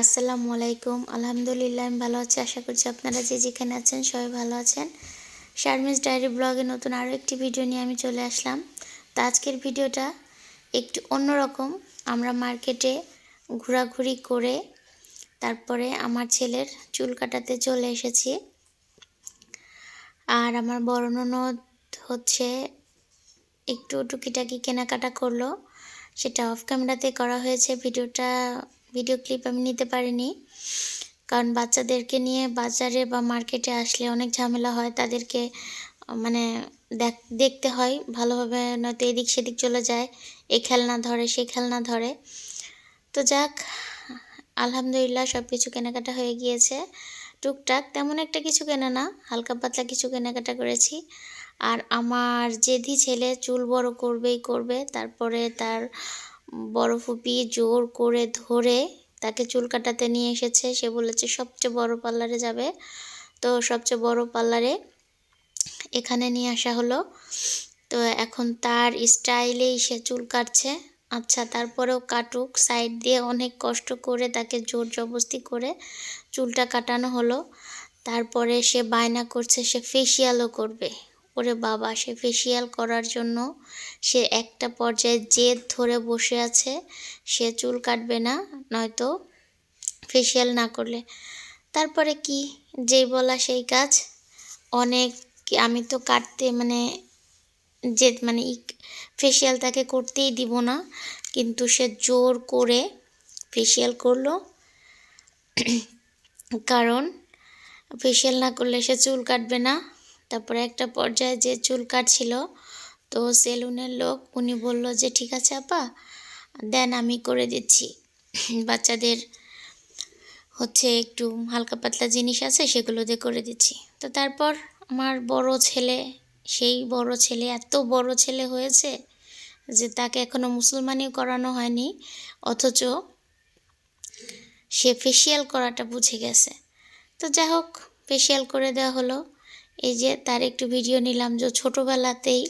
আসসালামু আলাইকুম। আলহামদুলিল্লাহ, আমি ভালো আছি। আশা করছি আপনারা যে যেখানে আছেন সবাই ভালো আছেন। শারমিস ডায়েরি ব্লগে নতুন আরও একটি ভিডিও নিয়ে আমি চলে আসলাম। তো আজকের ভিডিওটা একটু অন্যরকম। আমরা মার্কেটে ঘোরাঘুরি করে তারপরে আমার ছেলের চুল কাটাতে চলে এসেছি। আর আমার বড় হচ্ছে একটু টুকিটাকি কেনাকাটা করল। সেটা অফ ক্যামেরাতে করা হয়েছে। ভিডিওটা ভিডিও ক্লিপ আমি নিতে পারিনি। কারণ বাচ্চাদেরকে নিয়ে বাজারে বা মার্কেটে আসলে অনেক ঝামেলা হয়। তাদেরকে মানে দেখ, দেখতে হয় ভালোভাবে নয়তো এদিক সেদিক চলে যায়। এই খেলনা ধরে সেই খেলনা ধরে। তো যাক, আলহামদুলিল্লাহ সব কিছু কেনাকাটা হয়ে গিয়েছে। টুকটাক তেমন একটা কিছু কেনা না, হালকা পাতলা কিছু কেনাকাটা করেছি। আর আমার জেদি ছেলে চুল বড় করবেই করবে, তারপরে তার বড় ফুপি জোর করে ধরে তাকে চুল কাটাতে নিয়ে এসেছে। সে বলেছে, সবচেয়ে বড় পার্লারে যাবে। তো সবচেয়ে বড় পার্লারে এখানে নিয়ে আসা হলো। তো এখন তার স্টাইলেই সে চুল কাটছে। আচ্ছা তারপরেও কাটুক, সাইড দিয়ে অনেক কষ্ট করে তাকে জোর জবস্তি করে চুলটা কাটানো হলো। তারপরে সে বায়না করছে, সে ফেসিয়ালও করবে। ওরে বাবা সে ফেসিয়াল করার জন্য, সে একটা পর্যায়ে জেদ ধরে বসে আছে, সে চুল কাটবে না, নয়তো ফেসিয়াল না করলে। তারপরে কি? যেই বলা সেই কাজ। অনেক আমি তো কাটতে মানে যে মানে ফেসিয়াল তাকে করতেই দিব না, কিন্তু সে জোর করে ফেসিয়াল করল। কারণ ফেসিয়াল না করলে সে চুল কাটবে না। তারপরে একটা পর্যায়ে যে চুল কাটছিল, তো সেলুনের লোক উনি বলল যে, ঠিক আছে আপা, দেন আমি করে দিচ্ছি। বাচ্চাদের হচ্ছে একটু হালকা পাতলা জিনিস আছে, সেগুলো দিয়ে করে দিচ্ছি। তো তারপর আমার বড় ছেলে, সেই বড় ছেলে, এত বড় ছেলে হয়েছে যে তাকে এখনও মুসলমানিও করানো হয়নি, অথচ সে ফেসিয়াল করাটা বুঝে গেছে। তো যাই হোক ফেসিয়াল করে দেওয়া হলো। এই যে তার একটু ভিডিও নিলাম যে ছোটোবেলাতেই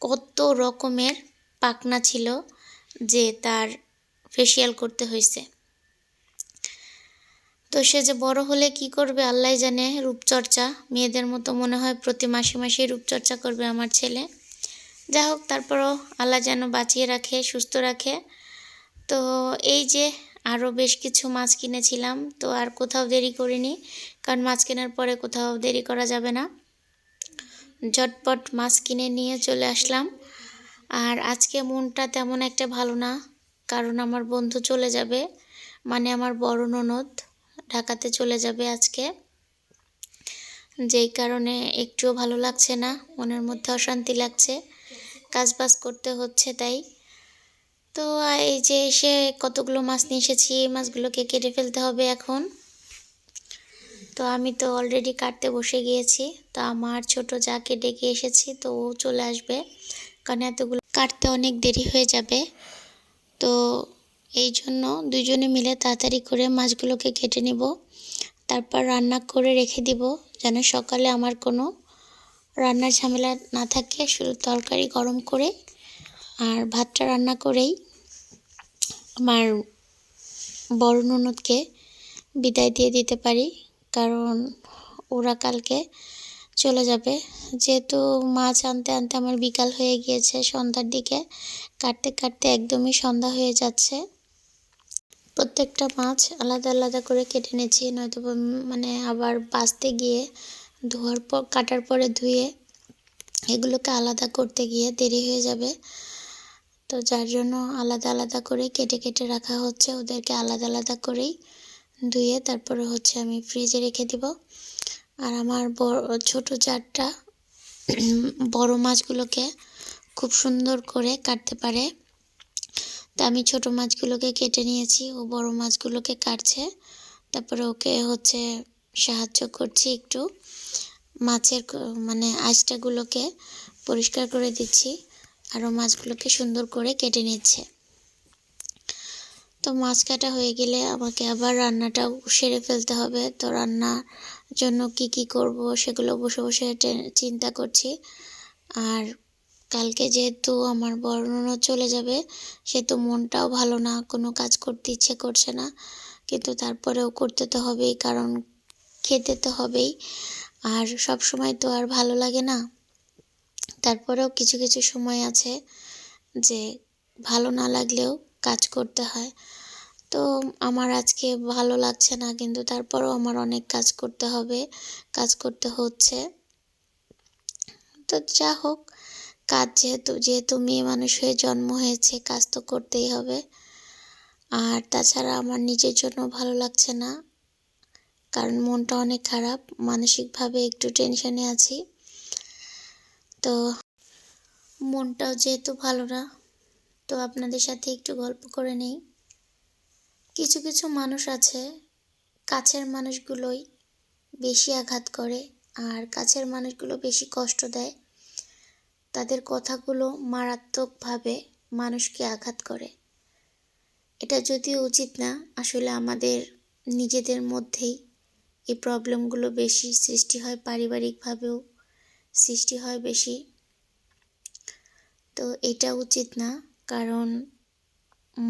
কত রকমের পাকনা ছিল যে তার ফেসিয়াল করতে হয়েছে। তো সে যে বড় হলে কি করবে আল্লাহ জানে, রূপচর্চা। মেয়েদের মতো মনে হয় প্রতি মাসে মাসে রূপচর্চা করবে আমার ছেলে। যা হোক, তারপরও আল্লাহ যেন বাঁচিয়ে রাখে, সুস্থ রাখে। তো এই যে আরও বেশ কিছু মাছ কিনেছিলাম, তো আর কোথাও দেরি করিনি। কারণ মাছ কেনার পরে কোথাও দেরি করা যাবে না। ঝটপট মাছ কিনে নিয়ে চলে আসলাম। আর আজকে মনটা তেমন একটা ভালো না, কারণ আমার বন্ধু চলে যাবে মানে আমার বড় ননদ ঢাকাতে চলে যাবে আজকে। যেই কারণে একটুও ভালো লাগছে না, মনের মধ্যে অশান্তি লাগছে কাজ বাজ করতে হচ্ছে তাই। তো এই যে এসে কতগুলো মাছ নিয়ে এসেছি, এই মাছগুলোকে কেটে ফেলতে হবে এখন। তো আমি তো অলরেডি কাটতে বসে গিয়েছি। তো আমার ছোট যাকে ডেকে এসেছি, তো ও চলে আসবে। কারণ এতগুলো কাটতে অনেক দেরি হয়ে যাবে। তো এই জন্য দুজনে মিলে তাড়াতাড়ি করে মাছগুলোকে কেটে নিব। তারপর রান্না করে রেখে দিব, যেন সকালে আমার কোনো রান্নার ঝামেলা না থাকে। শুধু তরকারি গরম করে আর ভাতটা রান্না করেই আমার বড় ননদকে বিদায় দিয়ে দিতে পারি। কারণ ওরা কালকে চলে যাবে। যেহেতু মাছ আনতে আনতে আমার বিকাল হয়ে গিয়েছে সন্ধ্যার দিকে। কাটতে কাটতে একদমই সন্ধ্যা হয়ে যাচ্ছে। প্রত্যেকটা মাছ আলাদা আলাদা করে কেটে নিয়েছি নয়তো মানে আবার বাঁচতে গিয়ে, ধোয়ার পর, কাটার পরে ধুয়ে এগুলোকে আলাদা করতে গিয়ে দেরি হয়ে যাবে। তো যার জন্য আলাদা আলাদা করে কেটে কেটে রাখা হচ্ছে। ওদেরকে আলাদা আলাদা করেই ধুয়ে তারপরে হচ্ছে আমি ফ্রিজে রেখে দিব। আর আমার বড়, ছোটো জারটা বড় মাছগুলোকে খুব সুন্দর করে কাটতে পারে। তো আমি ছোট মাছগুলোকে কেটে নিয়েছি, ও বড় মাছগুলোকে কাটছে। তারপরে ওকে হচ্ছে সাহায্য করছি একটু। মাছের মানে আঁচটাগুলোকে পরিষ্কার করে দিচ্ছি। আরও মাছগুলোকে সুন্দর করে কেটে নিচ্ছে। তো মাছ কাটা হয়ে গেলে আমাকে আবার রান্নাটাও সেরে ফেলতে হবে। তো রান্নার জন্য কি কি করব সেগুলো বসে বসে চিন্তা করছি। আর কালকে যেহেতু আমার বর্ণনা চলে যাবে, সেহেতু মনটাও ভালো না, কোনো কাজ করতে ইচ্ছে করছে না। কিন্তু তারপরেও করতে তো হবেই, কারণ খেতে তো হবেই। আর সব সময় তো আর ভালো লাগে না। তারপরেও কিছু কিছু সময় আছে যে ভালো না লাগলেও কাজ করতে হয়। তো আমার আজকে ভালো লাগছে না, কিন্তু তারপরেও আমার অনেক কাজ করতে হবে, কাজ করতে হচ্ছে। তো যা হোক, কাজ যেহেতু যেহেতু মেয়ে মানুষ হয়ে জন্ম হয়েছে, কাজ তো করতেই হবে। আর তাছাড়া আমার নিজের জন্য ভালো লাগছে না, কারণ মনটা অনেক খারাপ, মানসিকভাবে একটু টেনশনে আছি। তো মনটাও যেহেতু ভালো না তো আপনাদের সাথে একটু গল্প করে নেই। কিছু কিছু মানুষ আছে, কাছের মানুষগুলোই বেশি আঘাত করে আর কাছের মানুষগুলো বেশি কষ্ট দেয়। তাদের কথাগুলো মারাত্মকভাবে মানুষকে আঘাত করে। এটা যদিও উচিত না, আসলে আমাদের নিজেদের মধ্যেই এই প্রবলেমগুলো বেশি সৃষ্টি হয়, পারিবারিকভাবেও সৃষ্টি হয় বেশি। তো এটা উচিত না। কারণ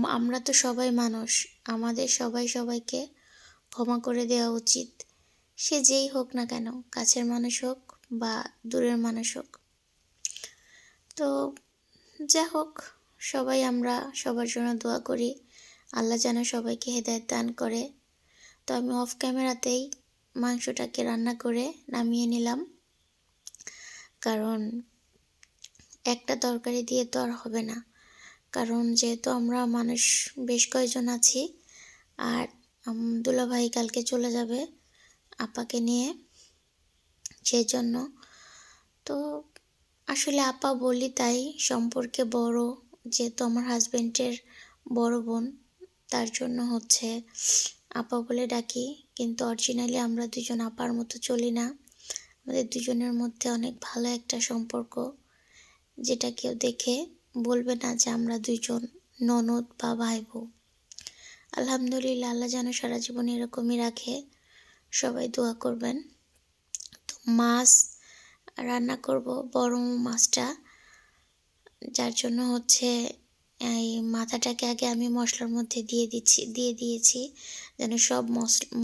আমরা তো সবাই মানুষ। আমাদের সবাই সবাইকে ক্ষমা করে দেওয়া উচিত। সে যেই হোক না কেন, কাছের মানুষ হোক বা দূরের মানুষ হোক। তো যা হোক, সবাই আমরা সবার জন্য দোয়া করি। আল্লাহ যেন সবাইকে হেদায়ত দান করে। তো আমি অফ ক্যামেরাতেই মাংসটাকে রান্না করে নামিয়ে নিলাম। কারণ একটা তরকারি দিয়ে তো আর হবে না। কারণ যেহেতু আমরা মানুষ, বেশ কয়েকজন আছি। আর দুলাভাই কালকে চলে যাবে আপাকে নিয়ে সেই জন্য তো আসলে আপা বলি তাই, সম্পর্কে বড় যেহেতু আমার হাজব্যান্ডের বড় বোন, তার জন্য হচ্ছে আপা বলে ডাকি। কিন্তু অরিজিনালি আমরা দুজন আপার মতো চলি না। আমাদের দুজনের মধ্যে অনেক ভালো একটা সম্পর্ক, যেটা কেউ দেখে। বলবে না যে আমরা দুইজন ননদ বা ভাই বউ আলহামদুলিল্লাহ, আল্লাহ যেন সারা জীবন এরকমই রাখে। সবাই দোয়া করবেন। তো মাছ রান্না করব, বড় মাছটা, যার জন্য হচ্ছে এই মাথাটাকে আগে আমি মশলার মধ্যে দিয়ে দিচ্ছি, দিয়ে দিয়েছি যেন সব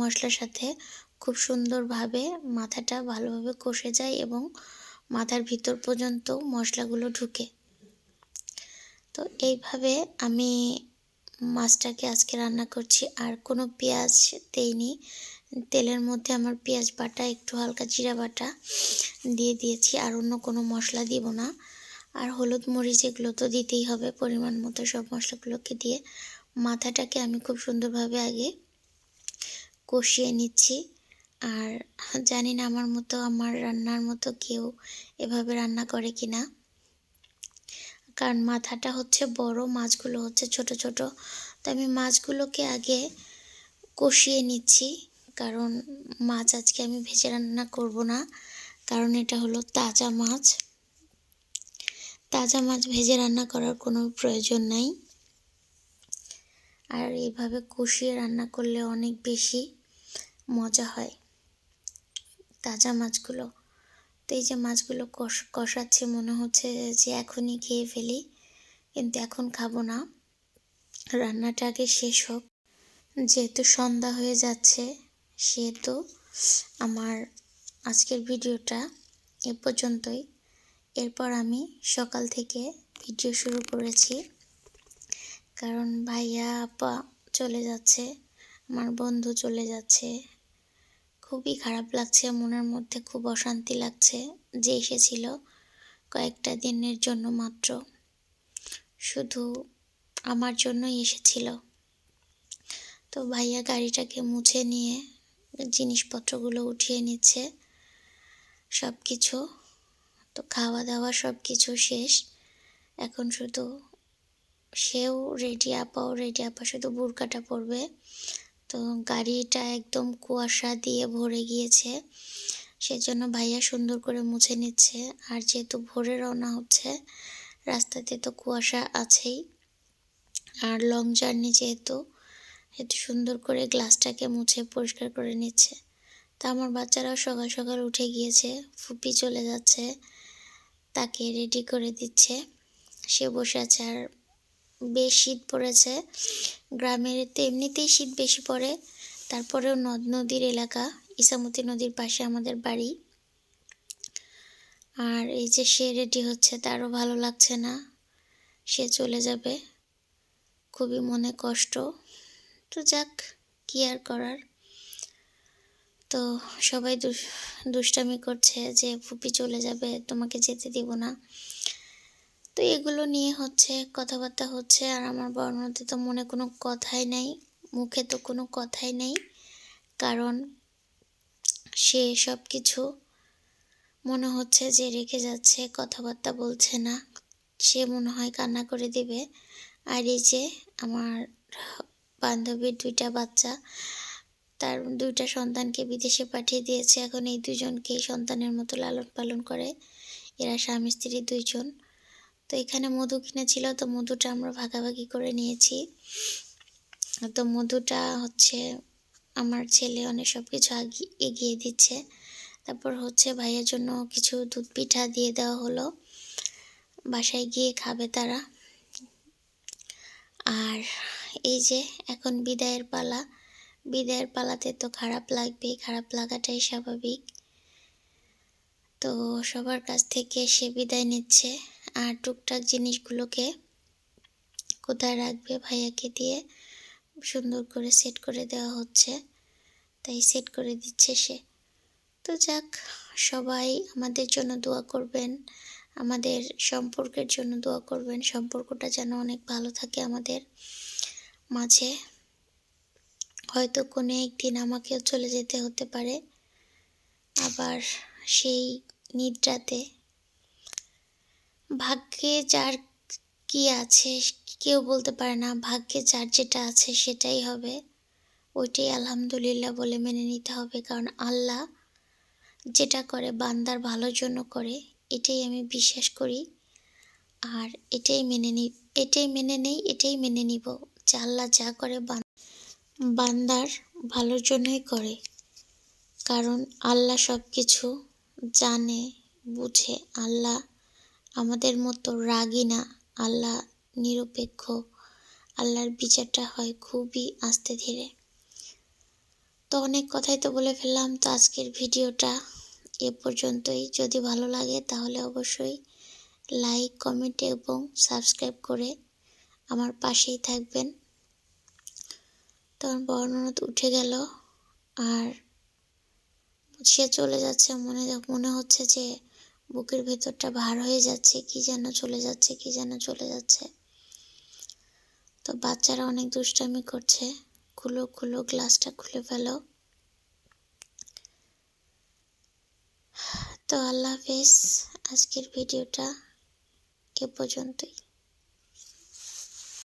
মশলার সাথে খুব সুন্দরভাবে মাথাটা ভালোভাবে কষে যায় এবং মাথার ভিতর পর্যন্ত মশলাগুলো ঢুকে। তো এইভাবে আমি মাছটাকে আজকে রান্না করছি। আর কোনো পেঁয়াজ দেইনি। তেলের মধ্যে আমার পেঁয়াজ বাটা, একটু হালকা জিরা বাটা দিয়ে দিয়েছি। আর অন্য কোনো মশলা দিব না। আর হলুদ মরিচ এগুলো তো দিতেই হবে পরিমাণ মতো সব মশলাগুলোকে দিয়ে। মাথাটাকে আমি খুব সুন্দরভাবে আগে কষিয়ে নিচ্ছি। আর জানি না আমার মতো, আমার রান্নার মতো কেউ এভাবে রান্না করে কি না কারণ মাথাটা হচ্ছে বড়, মাছগুলো হচ্ছে ছোট ছোট। তো আমি মাছগুলোকে আগে কষিয়ে নিচ্ছি, কারণ মাছ আজকে আমি ভেজে রান্না করব না, কারণ এটা হলো তাজা মাছ। তাজা মাছ ভেজে রান্না করার কোনো প্রয়োজন নাই। আর এইভাবে কষিয়ে রান্না করলে অনেক বেশি মজা হয়, তাজা মাছগুলো। তো এই যে মাছগুলো কষ, কষাচ্ছে মনে হচ্ছে যে এখনই খেয়ে ফেলি। কিন্তু এখন খাব না। রান্নাটা আগে শেষ হোক। যেহেতু সন্ধ্যা হয়ে যাচ্ছে, সেহেতু আমার আজকের ভিডিওটা এ পর্যন্তই। এরপর আমি সকাল থেকে ভিডিও শুরু করেছি। কারণ ভাইয়া আপা চলে যাচ্ছে, আমার বন্ধু চলে যাচ্ছে। খুবই খারাপ লাগছে, মনের মধ্যে খুব অশান্তি লাগছে যে এসেছিল কয়েকটা দিনের জন্য মাত্র। শুধু আমার জন্যই এসেছিল। তো ভাইয়া গাড়িটাকে মুছে নিয়ে জিনিসপত্রগুলো উঠিয়ে নিচ্ছে সব কিছু তো খাওয়া দাওয়া সব কিছু শেষ। এখন শুধু সেও রেডি আপাও রেডি আপা শুধু বুরকাটা পরবে। তো গাড়িটা একদম কুয়াশা দিয়ে ভরে গিয়েছে। সেজন্য ভাইয়া সুন্দর করে মুছে নিচ্ছে। আর যেহেতু ভোরে রওনা হচ্ছে, রাস্তাতে তো কুয়াশা আছেই। আর লং জার্নি যেহেতু, সেহেতু সুন্দর করে গ্লাসটাকে মুছে পরিষ্কার করে নিচ্ছে। তা আমার বাচ্চারাও সকাল সকাল উঠে গিয়েছে, ফুপি চলে যাচ্ছে, তাকে রেডি করে দিচ্ছে। সে বসে আছে আর বেশ শীত পড়েছে। গ্রামের তো এমনিতেই শীত বেশি পড়ে। তারপরেও নদ, নদীর এলাকা ইসামতি নদীর পাশে আমাদের বাড়ি। আর এই যে সে রেডি হচ্ছে, তারও ভালো লাগছে না। সে চলে যাবে। খুবই মনে কষ্ট। তো যাক, কি আর করার? তো সবাই দুষ- দুষ্টামি করছে যে ফুপি চলে যাবে, তোমাকে যেতে দিব না। তো এগুলো নিয়ে হচ্ছে কথাবার্তা হচ্ছে, আর আমার বর্ণতে তো মনে কোনো কথাই নেই, মুখে তো কোনো কথাই নেই, কারণ সে সব কিছু মনে হচ্ছে যে রেখে যাচ্ছে, কথাবার্তা বলছে না, সে মনে হয় কান্না করে দিবে। আর এই যে আমার বান্ধবীর দুইটা বাচ্চা, তার দুইটা সন্তানকে বিদেশে পাঠিয়ে দিয়েছে, এখন এই দুজনকেই সন্তানের মতো লালন পালন করে, এরা স্বামী স্ত্রী দুইজন। তো এখানে মধু কিনেছিল, তো মধুটা আমরা ভাগাভাগি করে নিয়েছি। তো মধুটা হচ্ছে আমার ছেলে অনেক সব কিছু এগিয়ে দিচ্ছে। তারপর হচ্ছে ভাইয়ের জন্য কিছু দুধ পিঠা দিয়ে দেওয়া হলো। বাসায় গিয়ে খাবে তারা। আর এই যে এখন বিদায়ের পালা। বিদায়ের পালাতে তো খারাপ লাগবে, খারাপ লাগাটাই স্বাভাবিক। তো সবার কাছ থেকে সে বিদায় নিচ্ছে। আর টুকটাক জিনিসগুলোকে কোথায় রাখবে ভাইয়াকে দিয়ে সুন্দর করে সেট করে দেওয়া হচ্ছে। তাই সেট করে দিচ্ছে সে। তো যাক, সবাই আমাদের জন্য দোয়া করবেন, আমাদের সম্পর্কের জন্য দোয়া করবেন। সম্পর্কটা যেন অনেক ভালো থাকে আমাদের মাঝে। হয়তো কোনো একদিন আমাকেও চলে যেতে হতে পারে। আবার সেই নিদ্রাতে ভাগ্যে যার কি আছে, কেউ বলতে পারে না, ভাগ্যে যার যেটা আছে সেটাই হবে। ওইটাই আলহামদুলিল্লাহ বলে মেনে নিতে হবে, কারণ আল্লাহ যেটা করে বান্দার ভালোর জন্য করে, এটাই আমি বিশ্বাস করি। আর এটাই মেনে নি, এটাই মেনে নেই, এটাই মেনে নিব যে আল্লাহ যা করে বান- বান্দার ভালোর জন্যই করে। কারণ আল্লাহ সব কিছু জানে, বুঝে, আল্লাহ আমাদের মতো রাগী না। আল্লাহ নিরপেক্ষ। আল্লাহর বিচারটা হয় খুবই আস্তে ধীরে। তো অনেক কথাই তো বলে ফেললাম, তো আজকের ভিডিওটা এ পর্যন্তই। যদি ভালো লাগে তাহলে অবশ্যই লাইক, কমেন্ট এবং সাবস্ক্রাইব করে আমার পাশেই থাকবেন। তখন বর্ণনাথ উঠে গেল আর সে চলে যাচ্ছে। মনে মনে হচ্ছে যে বুকের ভেতরটা ভার হয়ে যাচ্ছে, কি যেন চলে যাচ্ছে, কি যেন চলে যাচ্ছে। তো বাচ্চারা অনেক দুষ্টামি করছে। খুলো খুলো, গ্লাসটা খুলে ফেলো। তো আল্লাহ হাফেজ, আজকের ভিডিওটা এ পর্যন্তই।